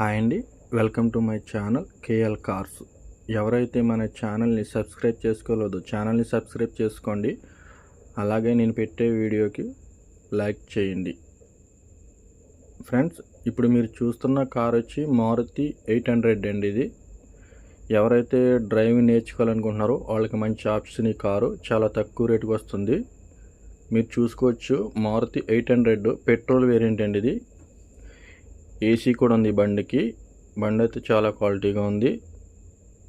Hi అండి. Welcome to my channel KL cars. ఎవరైతే మన ఛానల్ని సబ్స్క్రైబ్ చేసుకోలేదో ఛానల్ని సబ్స్క్రైబ్ చేసుకోండి. అలాగే నేను పెట్టే వీడియోకి లైక్ చేయండి. ఫ్రెండ్స్ ఇప్పుడు మీరు చూస్తున్న కార్ వచ్చి మారుతి ఎయిట్ హండ్రెడ్ అండి ఇది. ఎవరైతే డ్రైవింగ్ నేర్చుకోవాలనుకుంటున్నారో వాళ్ళకి మంచి ఆప్షన్ ఈ కారు. చాలా తక్కువ రేటుకి వస్తుంది. మీరు చూసుకోవచ్చు Maruti eight hundred petrol variant అండి ఇది. ఏసీ కూడా ఉంది బండికి. బండి అయితే చాలా క్వాలిటీగా ఉంది.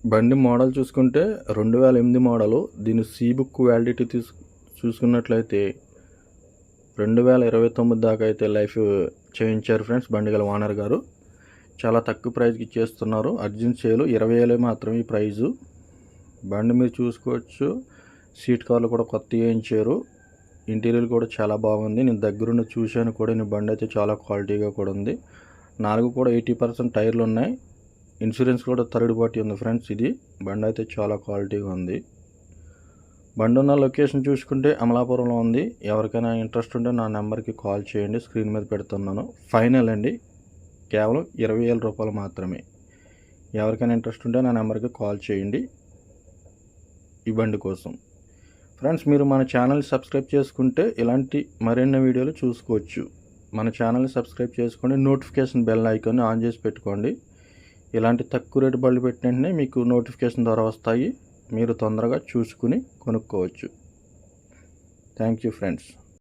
బండి మోడల్ చూసుకుంటే రెండు వేల ఎనిమిది మోడలు. దీని సీ బుక్ వ్యాలిడిటీ తీసు చూసుకున్నట్లయితే రెండు వేల ఇరవై తొమ్మిది దాకా అయితే లైఫ్ చేయించారు ఫ్రెండ్స్ బండి గల ఓనర్ గారు. చాలా తక్కువ ప్రైజ్కి ఇచ్చేస్తున్నారు. అర్జెంట్ సేలు ఇరవై వేలే మాత్రమే ఈ ప్రైజు. బండి మీరు చూసుకోవచ్చు. సీట్ కవర్లు కూడా కొత్త వేయించారు. ఇంటీరియర్ కూడా చాలా బాగుంది. నేను దగ్గరుండి చూశాను కూడా. నేను బండి అయితే చాలా క్వాలిటీగా కూడా ఉంది. నాలుగు కూడా ఎయిటీ పర్సెంట్ టైర్లు ఉన్నాయి. ఇన్సూరెన్స్ కూడా థర్డ్ పార్టీ ఉంది ఫ్రెండ్స్ ఇది. బండి అయితే చాలా క్వాలిటీగా ఉంది. బండి ఉన్న లొకేషన్ చూసుకుంటే అమలాపురంలో ఉంది. ఎవరికైనా ఇంట్రెస్ట్ ఉంటే నా నెంబర్కి కాల్ చేయండి. స్క్రీన్ మీద పెడుతున్నాను. ఫైనల్ అండి. కేవలం ఇరవై వేల రూపాయలు మాత్రమే. ఎవరికైనా ఇంట్రెస్ట్ ఉంటే నా నెంబర్కి కాల్ చేయండి ఈ బండి కోసం. ఫ్రెండ్స్ మీరు మన ఛానల్ సబ్స్క్రైబ్ చేసుకుంటే ఇలాంటి మరిన్ని వీడియోలు చూసుకోవచ్చు. మన ఛానల్ని సబ్స్క్రైబ్ చేసుకోండి నోటిఫికేషన్ బెల్ ఐకాన్ని ఆన్ చేసి పెట్టుకోండి. ఇలాంటి తక్కువ రేటు బళ్ళు పెట్టిన వెంటనే మీకు నోటిఫికేషన్ ద్వారా వస్తాయి. మీరు తొందరగా చూసుకుని కొనుక్కోవచ్చు. Thank you friends.